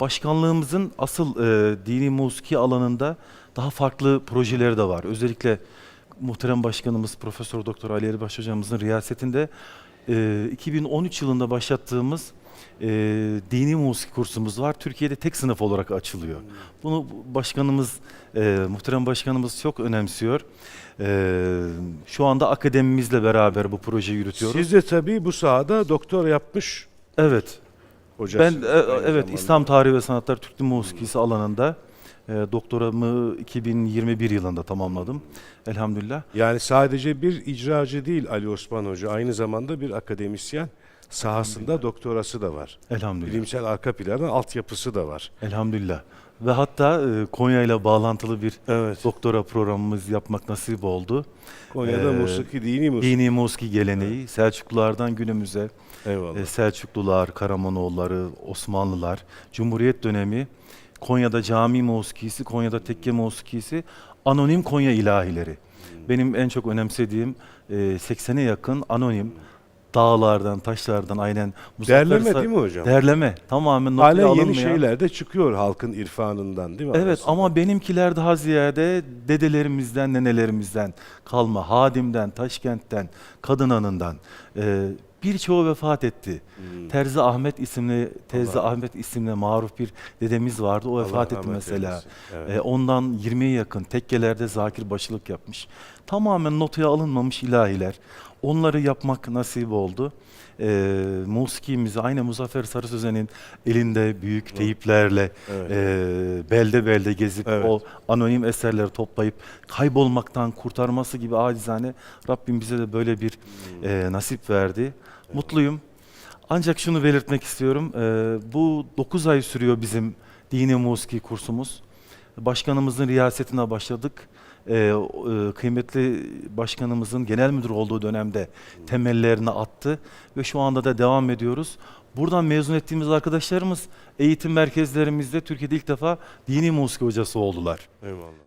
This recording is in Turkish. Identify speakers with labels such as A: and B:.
A: Başkanlığımızın asıl e, dini musiki alanında daha farklı projeleri de var. Özellikle muhterem başkanımız Profesör Doktor Ali Eribaş hocamızın riyasetinde e, 2013 yılında başlattığımız e, dini musiki kursumuz var. Türkiye'de tek sınıf olarak açılıyor. Bunu başkanımız, e, muhterem başkanımız çok önemsiyor. E, şu anda akademimizle beraber bu projeyi yürütüyoruz.
B: Siz de tabii bu sahada doktor yapmış
A: Evet,
B: hocasınız.
A: Ben e,
B: aynı
A: evet
B: zamanda.
A: İslam Tarihi ve Sanatlar Türk Dil Musikisi alanında e, doktoramı 2021 yılında tamamladım. Elhamdülillah.
B: Yani sadece bir icracı değil Ali Osman Hoca, aynı zamanda bir akademisyen. Sahasında doktorası da var.
A: Elhamdülillah.
B: Bilimsel arka planı, altyapısı da var.
A: Elhamdülillah. Ve hatta e, Konya ile bağlantılı bir
B: Evet.
A: doktora programımız yapmak nasip oldu.
B: Konya'da
A: Ee,
B: musiki, dini musiki.
A: Dini musiki geleneği Selçuklulardan günümüze
B: Eyvallah.
A: e, Selçuklular, Karamanoğulları, Osmanlılar, Cumhuriyet dönemi Konya'da cami musikisi, Konya'da tekke musikisi, anonim Konya ilahileri. Benim en çok önemsediğim e, 80'e yakın anonim dağlardan, taşlardan aynen
B: Derleme
A: Sa-
B: değil mi hocam?
A: Derleme. Tamamen notaya
B: Hala yeni şeyler de çıkıyor halkın irfanından değil mi?
A: Evet
B: aslında?
A: ama benimkiler daha ziyade dedelerimizden, nenelerimizden kalma, Hadim'den, Taşkent'ten, Kadın Anı'ndan e, birçoğu vefat etti.
B: Hmm.
A: Terzi Ahmet isimli,
B: Allah-
A: Ahmet isimli maruf bir dedemiz vardı. O vefat etti
B: rahmet
A: mesela.
B: eylesin. Evet.
A: E, ondan 20'ye yakın tekkelerde zakir başılık yapmış. Tamamen notaya alınmamış ilahiler. Onları yapmak nasip oldu. E, musikimizi aynı Muzaffer Sarı Sözen'in elinde büyük teyiplerle
B: Evet.
A: e, belde belde gezip
B: Evet.
A: o anonim eserleri toplayıp kaybolmaktan kurtarması gibi acizane Rabbim bize de böyle bir
B: Hmm.
A: e, nasip verdi. Mutluyum. Ancak şunu belirtmek istiyorum. e, bu 9 ay sürüyor bizim dini musiki kursumuz. Başkanımızın riyasetine başladık. E, e, kıymetli başkanımızın genel müdür olduğu dönemde temellerini attı ve şu anda da devam ediyoruz. Buradan mezun ettiğimiz arkadaşlarımız eğitim merkezlerimizde Türkiye'de ilk defa dini musiki hocası oldular.
B: Eyvallah.